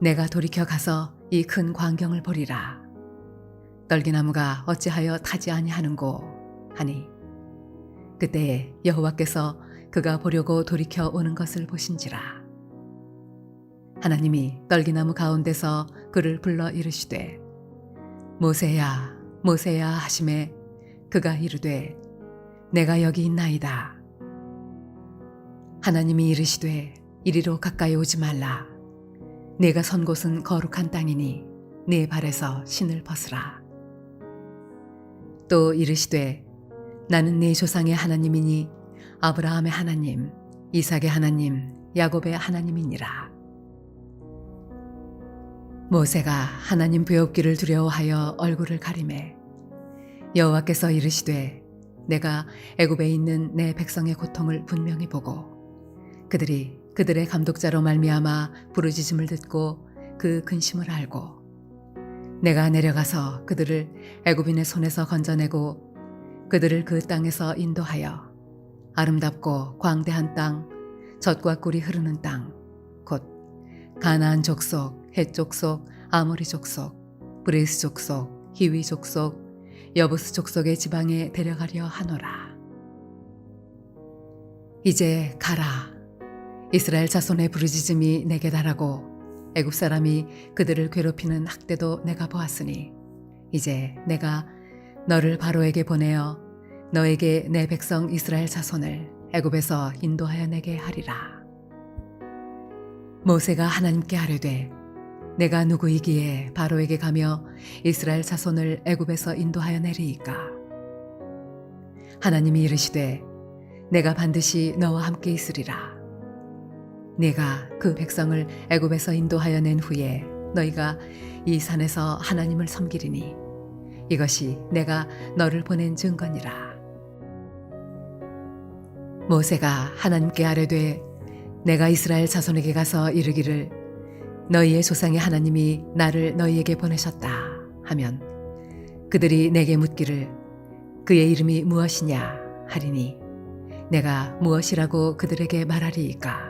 내가 돌이켜 가서 이 큰 광경을 보리라. 떨기나무가 어찌하여 타지 아니하는고 하니 그때에 여호와께서 그가 보려고 돌이켜 오는 것을 보신지라. 하나님이 떨기나무 가운데서 그를 불러 이르시되 모세야 모세야 하심에 그가 이르되 내가 여기 있나이다. 하나님이 이르시되 이리로 가까이 오지 말라. 내가 선 곳은 거룩한 땅이니 네 발에서 신을 벗으라. 또 이르시되 나는 네 조상의 하나님이니 아브라함의 하나님, 이삭의 하나님, 야곱의 하나님이니라. 모세가 하나님 배웁기를 두려워하여 얼굴을 가리매 여호와께서 이르시되 내가 애굽에 있는 내 백성의 고통을 분명히 보고 그들이 그들의 감독자로 말미암아 부르짖음을 듣고 그 근심을 알고 내가 내려가서 그들을 애굽인의 손에서 건져내고 그들을 그 땅에서 인도하여 아름답고 광대한 땅 젖과 꿀이 흐르는 땅 곧 가나안 족속 헷 족속 아모리 족속 브레스 족속 히위 족속 여부스 족속의 지방에 데려가려 하노라. 이제 가라 이스라엘 자손의 부르짖음이 내게 달하고 애굽 사람이 그들을 괴롭히는 학대도 내가 보았으니 이제 내가 너를 바로에게 보내어 너에게 내 백성 이스라엘 자손을 애굽에서 인도하여 내게 하리라. 모세가 하나님께 아뢰되 내가 누구이기에 바로에게 가며 이스라엘 자손을 애굽에서 인도하여 내리이까 하나님이 이르시되 내가 반드시 너와 함께 있으리라. 내가 그 백성을 애굽에서 인도하여 낸 후에 너희가 이 산에서 하나님을 섬기리니 이것이 내가 너를 보낸 증거니라. 모세가 하나님께 아뢰되 내가 이스라엘 자손에게 가서 이르기를 너희의 조상의 하나님이 나를 너희에게 보내셨다 하면 그들이 내게 묻기를 그의 이름이 무엇이냐 하리니 내가 무엇이라고 그들에게 말하리이까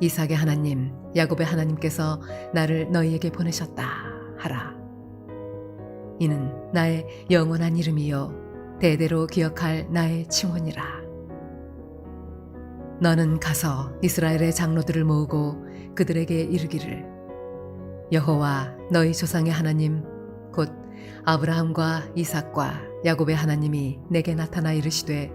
이삭의 하나님, 야곱의 하나님께서 나를 너희에게 보내셨다 하라. 이는 나의 영원한 이름이요 대대로 기억할 나의 칭원이라. 너는 가서 이스라엘의 장로들을 모으고 그들에게 이르기를 여호와 너희 조상의 하나님 곧 아브라함과 이삭과 야곱의 하나님이 내게 나타나 이르시되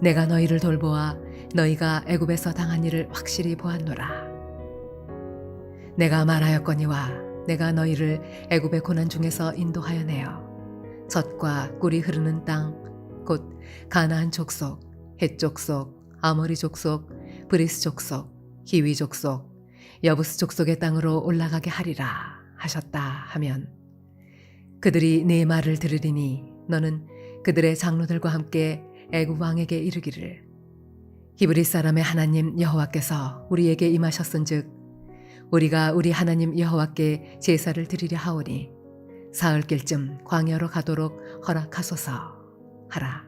내가 너희를 돌보아 너희가 애굽에서 당한 일을 확실히 보았노라. 내가 말하였거니와 내가 너희를 애굽의 고난 중에서 인도하여 내어 젖과 꿀이 흐르는 땅 곧 가나안 족속, 헷 족속, 아모리 족속, 브리스 족속, 히위 족속, 여부스 족속의 땅으로 올라가게 하리라 하셨다 하면 그들이 네 말을 들으리니 너는 그들의 장로들과 함께 애굽 왕에게 이르기를 히브리 사람의 하나님 여호와께서 우리에게 임하셨은즉 우리가 우리 하나님 여호와께 제사를 드리려 하오니 사흘길쯤 광야로 가도록 허락하소서 하라.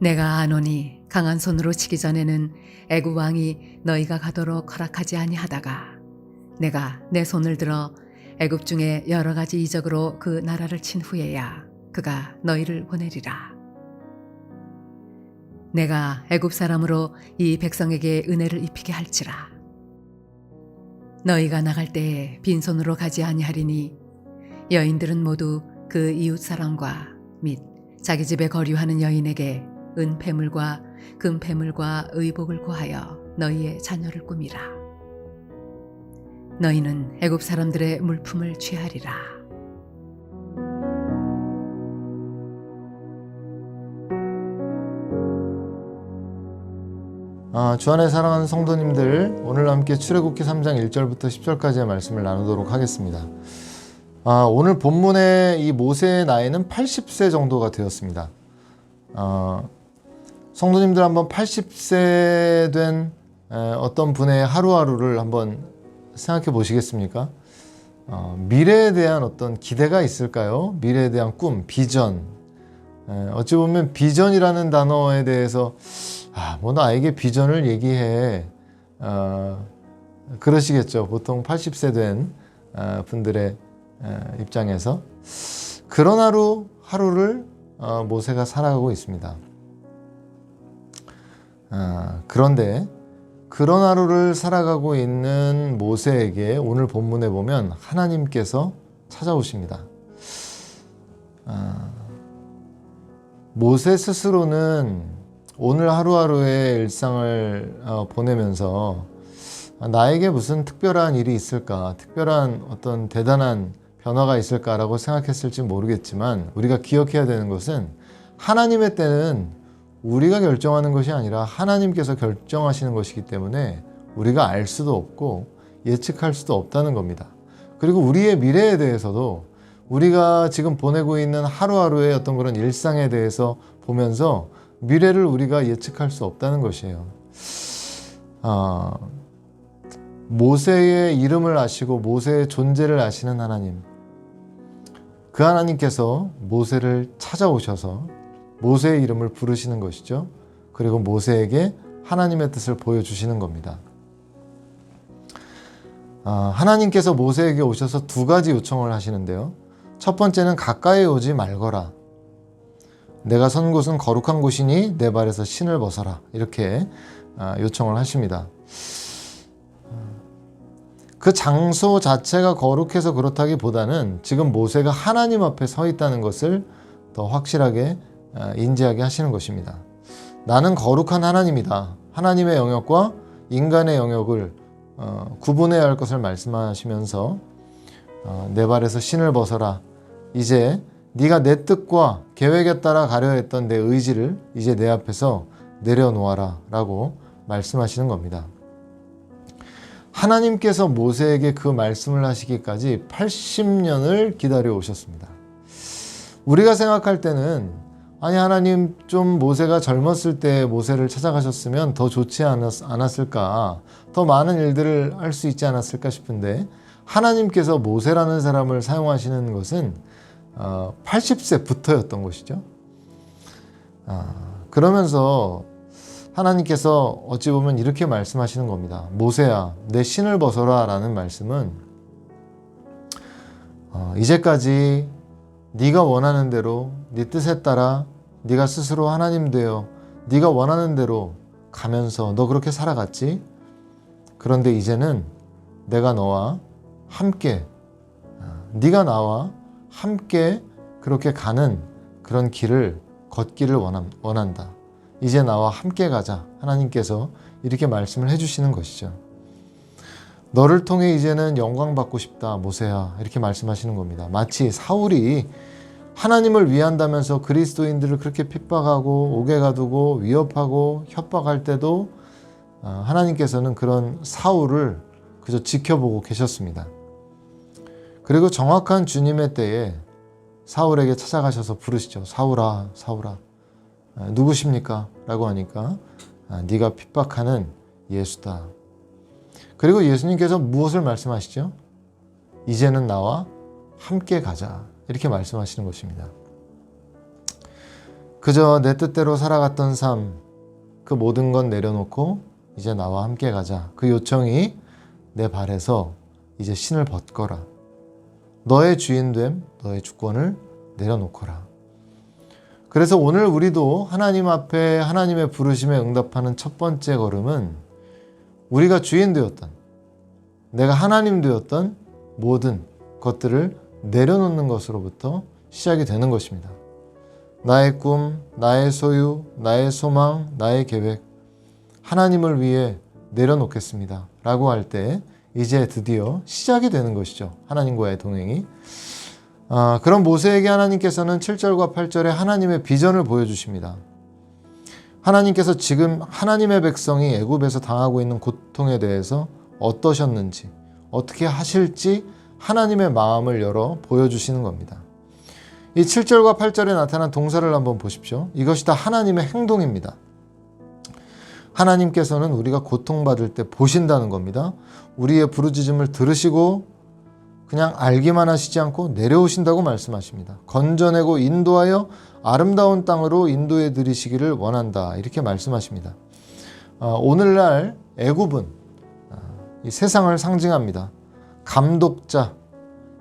내가 아노니 강한 손으로 치기 전에는 애굽 왕이 너희가 가도록 허락하지 아니하다가 내가 내 손을 들어 애굽 중에 여러 가지 이적으로 그 나라를 친 후에야 그가 너희를 보내리라. 내가 애굽 사람으로 이 백성에게 은혜를 입히게 할지라. 너희가 나갈 때에 빈손으로 가지 아니하리니 여인들은 모두 그 이웃 사람과 및 자기 집에 거류하는 여인에게 은폐물과 금폐물과 의복을 구하여 너희의 자녀를 꾸미라. 너희는 애굽 사람들의 물품을 취하리라. 아, 주 안에 사랑하는 성도님들, 오늘 함께 출애굽기 3장 1절부터 10절까지의 말씀을 나누도록 하겠습니다. 아, 오늘 본문의 이 모세의 나이는 80세 정도가 되었습니다. 아, 성도님들 한번 80세 된 에, 어떤 분의 하루하루를 한번 생각해 보시겠습니까? 어, 미래에 대한 어떤 기대가 있을까요? 미래에 대한 꿈, 비전. 에, 어찌 보면 비전이라는 단어에 대해서 아, 뭐 나에게 비전을 얘기해. 어, 그러시겠죠. 보통 80세 된 어, 분들의 어, 입장에서 그런 하루 하루를 어, 모세가 살아가고 있습니다. 아, 그런데 그런 하루를 살아가고 있는 모세에게 오늘 본문에 보면 하나님께서 찾아오십니다. 아, 모세 스스로는 오늘 하루하루의 일상을 어, 보내면서 나에게 무슨 특별한 일이 있을까, 특별한 어떤 대단한 변화가 있을까라고 생각했을지 모르겠지만 우리가 기억해야 되는 것은 하나님의 때는 우리가 결정하는 것이 아니라 하나님께서 결정하시는 것이기 때문에 우리가 알 수도 없고 예측할 수도 없다는 겁니다. 그리고 우리의 미래에 대해서도 우리가 지금 보내고 있는 하루하루의 어떤 그런 일상에 대해서 보면서 미래를 우리가 예측할 수 없다는 것이에요. 아, 모세의 이름을 아시고 모세의 존재를 아시는 하나님. 그 하나님께서 모세를 찾아오셔서 모세의 이름을 부르시는 것이죠. 그리고 모세에게 하나님의 뜻을 보여주시는 겁니다. 아, 하나님께서 모세에게 오셔서 두 가지 요청을 하시는데요. 첫 번째는 가까이 오지 말거라. 내가 선 곳은 거룩한 곳이니 내 발에서 신을 벗어라. 이렇게 아, 요청을 하십니다. 그 장소 자체가 거룩해서 그렇다기 보다는 지금 모세가 하나님 앞에 서 있다는 것을 더 확실하게 아, 인지하게 하시는 것입니다. 나는 거룩한 하나님이다. 하나님의 영역과 인간의 영역을 어, 구분해야 할 것을 말씀하시면서 어, 내 발에서 신을 벗어라. 이제 네가 내 뜻과 계획에 따라 가려 했던 내 의지를 이제 내 앞에서 내려놓아라 라고 말씀하시는 겁니다. 하나님께서 모세에게 그 말씀을 하시기까지 80년을 기다려 오셨습니다. 우리가 생각할 때는 아니 하나님 좀 모세가 젊었을 때 모세를 찾아가셨으면 더 좋지 않았, 않았을까 더 많은 일들을 할 수 있지 않았을까 싶은데 하나님께서 모세라는 사람을 사용하시는 것은 어, 80세부터였던 것이죠. 아, 그러면서 하나님께서 어찌 보면 이렇게 말씀하시는 겁니다. 모세야, 내 신을 벗어라 라는 말씀은 어, 이제까지 네가 원하는 대로 네 뜻에 따라 네가 스스로 하나님 되어 네가 원하는 대로 가면서 너 그렇게 살아갔지? 그런데 이제는 내가 너와 함께 어, 네가 나와 함께 그렇게 가는 그런 길을 걷기를 원한다. 이제 나와 함께 가자. 하나님께서 이렇게 말씀을 해주시는 것이죠. 너를 통해 이제는 영광 받고 싶다, 모세야. 이렇게 말씀하시는 겁니다. 마치 사울이 하나님을 위한다면서 그리스도인들을 그렇게 핍박하고 옥에 가두고 위협하고 협박할 때도 어, 하나님께서는 그런 사울을 그저 지켜보고 계셨습니다. 그리고 정확한 주님의 때에 사울에게 찾아가셔서 부르시죠. 사울아, 사울아, 누구십니까? 라고 하니까 아, 네가 핍박하는 예수다. 그리고 예수님께서 무엇을 말씀하시죠? 이제는 나와 함께 가자. 이렇게 말씀하시는 것입니다. 그저 내 뜻대로 살아갔던 삶, 그 모든 건 내려놓고 이제 나와 함께 가자. 그 요청이 내 발에서 이제 신을 벗거라. 너의 주인됨, 너의 주권을 내려놓거라. 그래서 오늘 우리도 하나님 앞에 하나님의 부르심에 응답하는 첫 번째 걸음은 우리가 주인 되었던 내가 하나님 되었던 모든 것들을 내려놓는 것으로부터 시작이 되는 것입니다. 나의 꿈, 나의 소유, 나의 소망, 나의 계획, 하나님을 위해 내려놓겠습니다. 라고 할 때 이제 드디어 시작이 되는 것이죠. 하나님과의 동행이. 아, 그런 모세에게 하나님께서는 7절과 8절에 하나님의 비전을 보여주십니다. 하나님께서 지금 하나님의 백성이 애굽에서 당하고 있는 고통에 대해서 어떠셨는지, 어떻게 하실지 하나님의 마음을 열어 보여주시는 겁니다. 이 7절과 8절에 나타난 동사를 한번 보십시오. 이것이 다 하나님의 행동입니다. 하나님께서는 우리가 고통받을 때 보신다는 겁니다. 우리의 부르짖음을 들으시고 그냥 알기만 하시지 않고 내려오신다고 말씀하십니다. 건져내고 인도하여 아름다운 땅으로 인도해 드리시기를 원한다. 이렇게 말씀하십니다. 어, 오늘날 애굽은 어, 이 세상을 상징합니다. 감독자,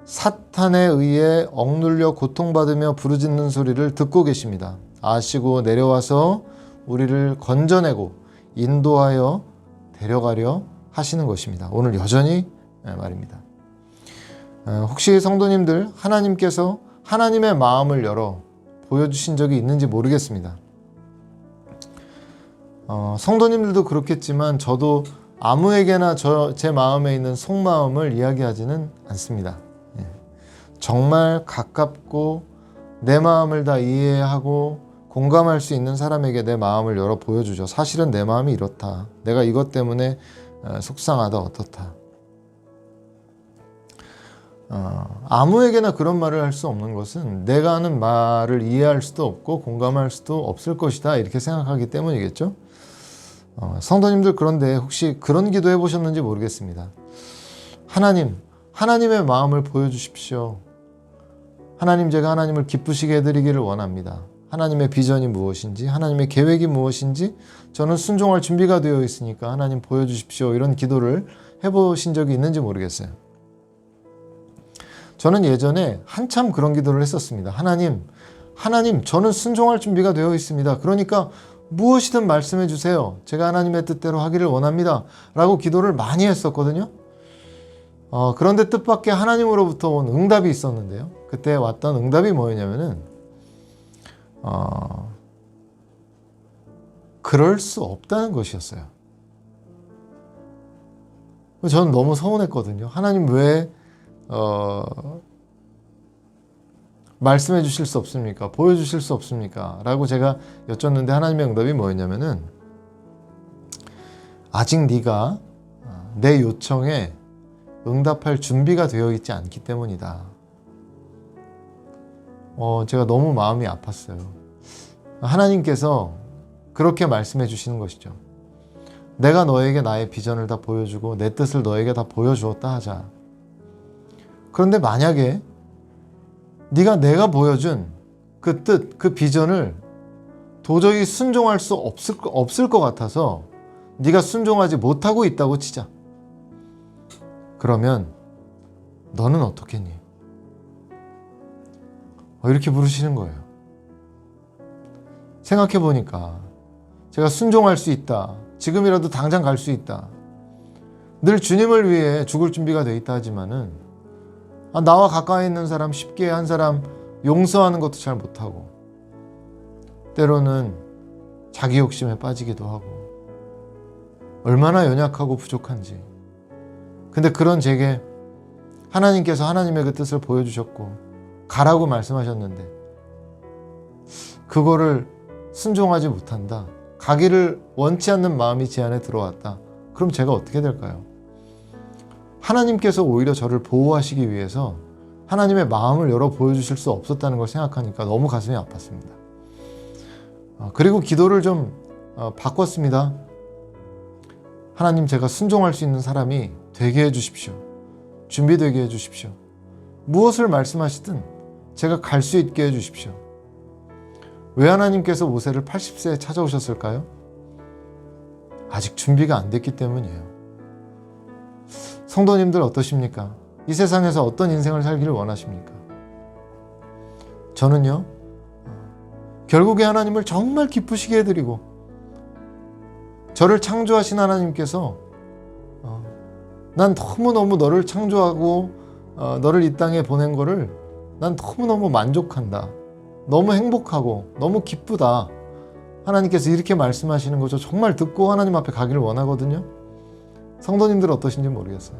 사탄에 의해 억눌려 고통받으며 부르짖는 소리를 듣고 계십니다. 아시고 내려와서 우리를 건져내고 인도하여 데려가려 하시는 것입니다. 오늘 여전히 예, 말입니다. 어, 혹시 성도님들 하나님께서 하나님의 마음을 열어 보여주신 적이 있는지 모르겠습니다. 어, 성도님들도 그렇겠지만 저도 아무에게나 저, 제 마음에 있는 속마음을 이야기하지는 않습니다. 예. 정말 가깝고 내 마음을 다 이해하고 공감할 수 있는 사람에게 내 마음을 열어 보여주죠. 사실은 내 마음이 이렇다. 내가 이것 때문에 어, 속상하다 어떻다. 어, 아무에게나 그런 말을 할 수 없는 것은 내가 하는 말을 이해할 수도 없고 공감할 수도 없을 것이다 이렇게 생각하기 때문이겠죠. 어, 성도님들 그런데 혹시 그런 기도 해보셨는지 모르겠습니다. 하나님, 하나님의 마음을 보여주십시오. 하나님 제가 하나님을 기쁘시게 해드리기를 원합니다. 하나님의 비전이 무엇인지, 하나님의 계획이 무엇인지 저는 순종할 준비가 되어 있으니까 하나님 보여주십시오. 이런 기도를 해보신 적이 있는지 모르겠어요. 저는 예전에 한참 그런 기도를 했었습니다. 하나님, 하나님, 저는 순종할 준비가 되어 있습니다. 그러니까 무엇이든 말씀해 주세요. 제가 하나님의 뜻대로 하기를 원합니다. 라고 기도를 많이 했었거든요. 어, 그런데 뜻밖의 하나님으로부터 온 응답이 있었는데요. 그때 왔던 응답이 뭐였냐면은, 어, 그럴 수 없다는 것이었어요. 저는 너무 서운했거든요. 하나님 왜, 어, 말씀해 주실 수 없습니까? 보여 주실 수 없습니까? 라고 제가 여쭙는데 하나님의 응답이 뭐였냐면은 아직 네가 내 요청에 응답할 준비가 되어 있지 않기 때문이다. 어, 제가 너무 마음이 아팠어요. 하나님께서 그렇게 말씀해 주시는 것이죠. 내가 너에게 나의 비전을 다 보여주고 내 뜻을 너에게 다 보여주었다 하자. 그런데 만약에 네가 내가 보여준 그 뜻, 그 비전을 도저히 순종할 수 없을, 거- 없을 것 같아서 네가 순종하지 못하고 있다고 치자. 그러면 너는 어떻겠니? 어, 이렇게 물으시는 거예요. 생각해 보니까 제가 순종할 수 있다. 지금이라도 당장 갈 수 있다. 늘 주님을 위해 죽을 준비가 돼 있다 하지만은 아, 나와 가까이 있는 사람 쉽게 한 사람 용서하는 것도 잘 못하고 때로는 자기 욕심에 빠지기도 하고 얼마나 연약하고 부족한지 근데 그런 제게 하나님께서 하나님의 그 뜻을 보여주셨고 가라고 말씀하셨는데 그거를 순종하지 못한다 가기를 원치 않는 마음이 제 안에 들어왔다 그럼 제가 어떻게 될까요? 하나님께서 오히려 저를 보호하시기 위해서 하나님의 마음을 열어 보여주실 수 없었다는 걸 생각하니까 너무 가슴이 아팠습니다. 어, 그리고 기도를 좀 어, 바꿨습니다. 하나님 제가 순종할 수 있는 사람이 되게 해주십시오. 준비되게 해주십시오. 무엇을 말씀하시든 제가 갈 수 있게 해주십시오. 왜 하나님께서 모세를 80세에 찾아오셨을까요? 아직 준비가 안 됐기 때문이에요. 성도님들 어떠십니까? 이 세상에서 어떤 인생을 살기를 원하십니까? 저는요, 결국에 하나님을 정말 기쁘시게 해드리고, 저를 창조하신 하나님께서 어, 난 너무너무 너를 창조하고 어, 너를 이 땅에 보낸 거를 난 너무너무 만족한다. 너무 행복하고 너무 기쁘다. 하나님께서 이렇게 말씀하시는 거죠. 정말 듣고 하나님 앞에 가기를 원하거든요. 성도님들 어떠신지 모르겠어요.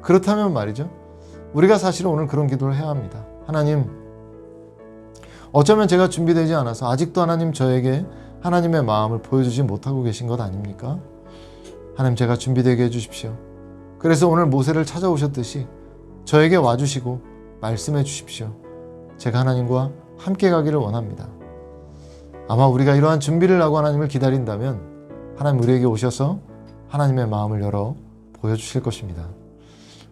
그렇다면 말이죠. 우리가 사실은 오늘 그런 기도를 해야 합니다. 하나님, 어쩌면 제가 준비되지 않아서 아직도 하나님 저에게 하나님의 마음을 보여주지 못하고 계신 것 아닙니까? 하나님 제가 준비되게 해주십시오. 그래서 오늘 모세를 찾아오셨듯이 저에게 와주시고 말씀해 주십시오. 제가 하나님과 함께 가기를 원합니다. 아마 우리가 이러한 준비를 하고 하나님을 기다린다면 하나님 우리에게 오셔서 하나님의 마음을 열어 보여주실 것입니다.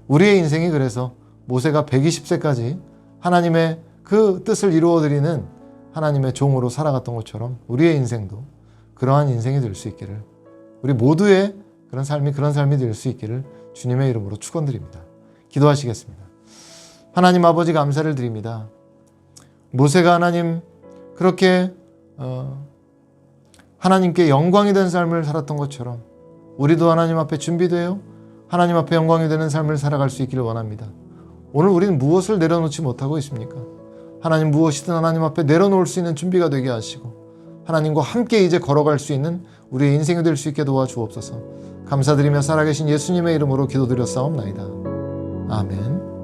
우리의 인생이 그래서 모세가 120세까지 하나님의 그 뜻을 이루어드리는 하나님의 종으로 살아갔던 것처럼 우리의 인생도 그러한 인생이 될 수 있기를 우리 모두의 그런 삶이 그런 삶이 될 수 있기를 주님의 이름으로 축원드립니다. 기도하시겠습니다. 하나님 아버지 감사를 드립니다. 모세가 하나님 그렇게 어, 하나님께 영광이 된 삶을 살았던 것처럼 우리도 하나님 앞에 준비되어 하나님 앞에 영광이 되는 삶을 살아갈 수 있기를 원합니다. 오늘 우리는 무엇을 내려놓지 못하고 있습니까? 하나님 무엇이든 하나님 앞에 내려놓을 수 있는 준비가 되게 하시고 하나님과 함께 이제 걸어갈 수 있는 우리의 인생이 될 수 있게 도와주옵소서. 감사드리며 살아계신 예수님의 이름으로 기도드렸사옵나이다. 아멘.